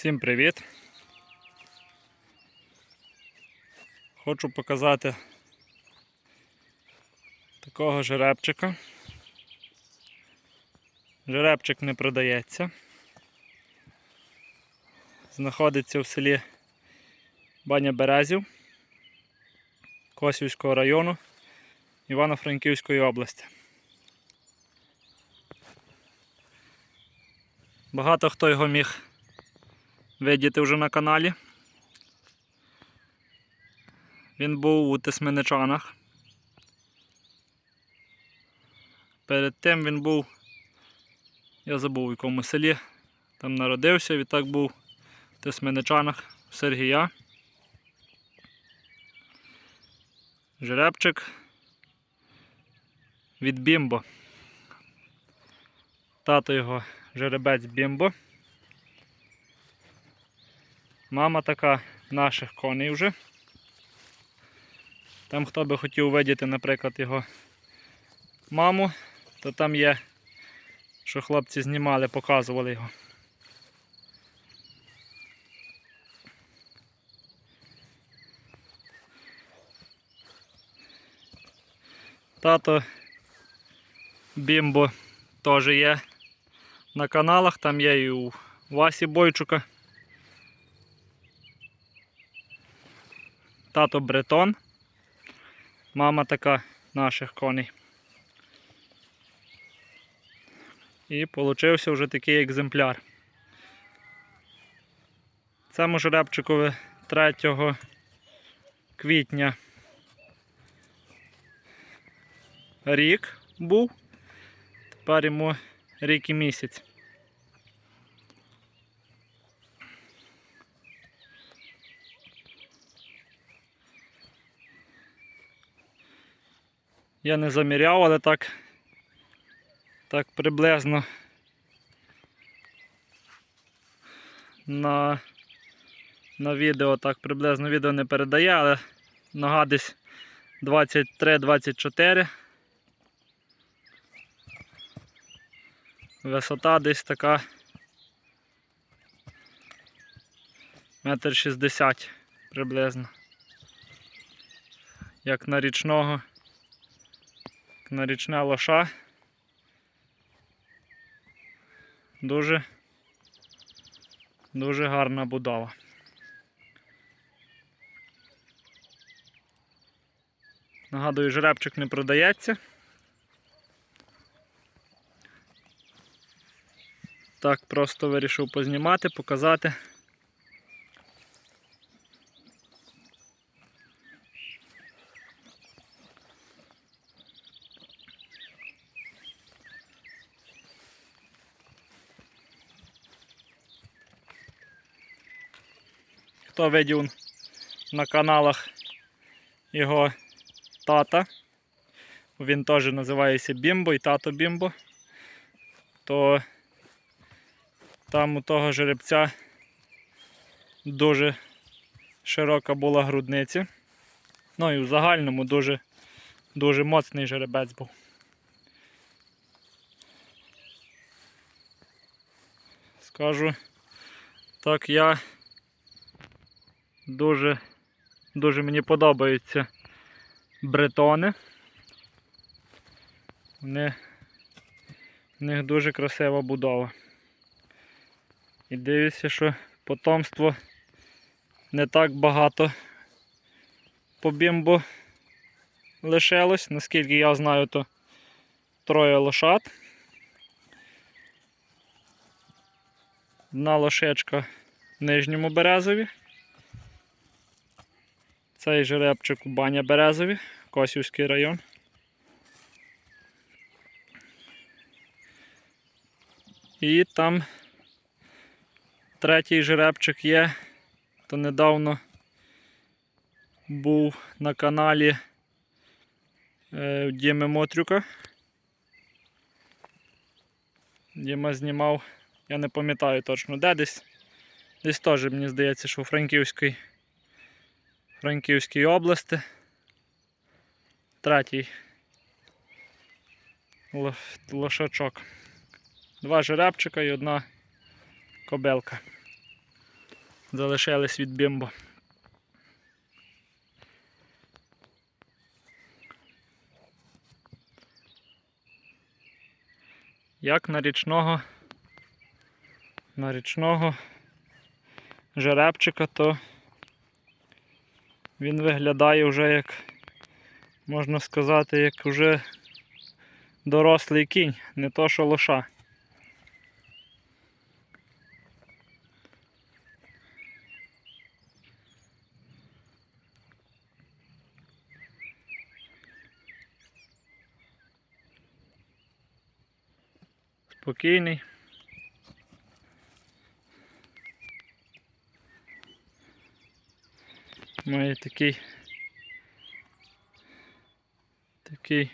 Всім привіт! Хочу показати такого жеребчика. Жеребчик не продається. Знаходиться в селі Баня Березів Косівського району Івано-Франківської області. Багато хто його міг видіти вже на каналі. Він був у Тисменичанах. Перед тим він був, я забув в якому селі, там народився, відтак був в Тисменичанах Сергія. Жеребчик від Бімбо. Тато його жеребець Бімбо. Мама така наших коней вже. Там хто би хотів видіти, наприклад, його маму, то там є, що хлопці знімали, показували його. Тато Бімбо теж є на каналах, там є і у Васі Бойчука. Тато бретон, мама така наших коней. І получився вже такий екземпляр. Цьому жеребчикові 3 квітня рік був. Тепер йому рік і місяць. Я не заміряв, але так, так приблизно на, на відео так приблизно відео не передає, але нога десь 23-24. Висота десь така метр шістдесят приблизно. Як на річного на річна лоша. Дуже дуже гарна будова. Нагадую, жеребчик не продається. Так просто вирішив познімати, показати. Хто видів на каналах його тата, він теж називається Бімбо і тато Бімбо, то там у того жеребця дуже широка була грудниця. Ну і в загальному дуже, дуже моцний жеребець був. Скажу, так я дуже, дуже мені подобаються бретони. В них дуже красива будова. І дивлюся, що потомство не так багато по бімбу лишилось. Наскільки я знаю, то троє лошад. Одна лошечка в нижньому березові. Цей жеребчик у Баня Березові, Косівський район. І там третій жеребчик є, то недавно був на каналі е, Діми Мотрюка. Діма знімав, я не пам'ятаю точно де десь. Десь теж мені здається, що у Франківській Франківській області. Третій лошачок. Два жеребчика і одна кобелка. залишились від бімбо. Як на річного, на річного жеребчика, то він виглядає вже як, можна сказати, як вже дорослий кінь, не то що лоша. Спокійний. Має такий такий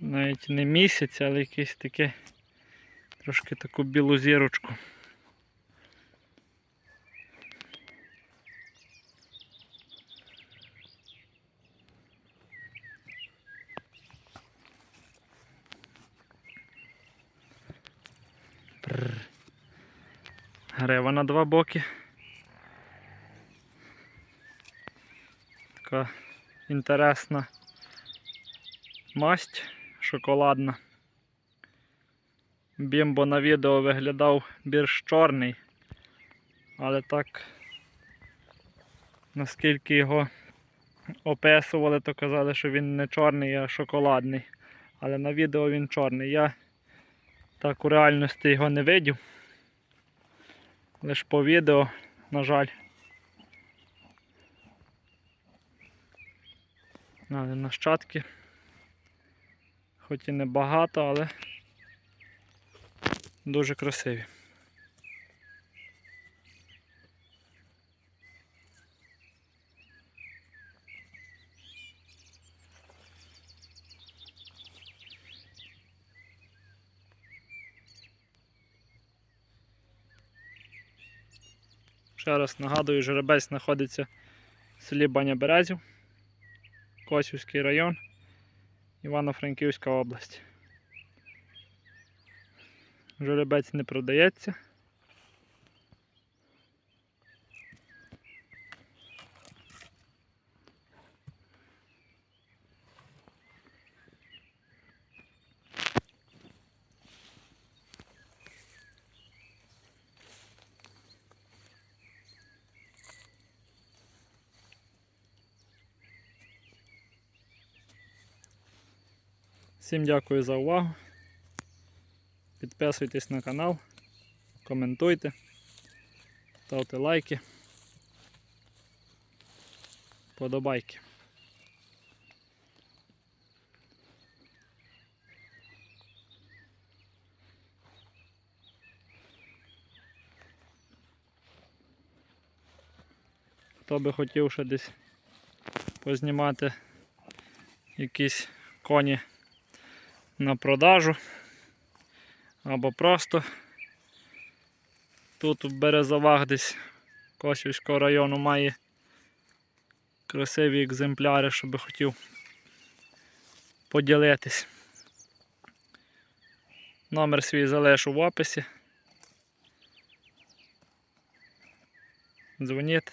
навіть не місяць, але якийсь таке трошки таку білу зірочку. Грива на два боки. Така інтересна масть шоколадна. Бімбо на відео виглядав більш чорний, але так, наскільки його описували, то казали, що він не чорний, а шоколадний. Але на відео він чорний. Я так у реальності його не видів. Лише по відео, на жаль. Але нащадки. Хоч і не багато, але дуже красиві. Ще раз нагадую, жеребець знаходиться в селі Баня Березів, Косівський район, Івано-Франківська область. Жеребець не продається. Всім дякую за увагу. Підписуйтесь на канал, коментуйте, ставте лайки, подобайки. Хто би хотів ще десь познімати якісь коні на продажу або просто тут в Березовах десь Косівського району має красиві екземпляри, щоб хотів поділитись. Номер свій залишу в описі. Дзвоніть.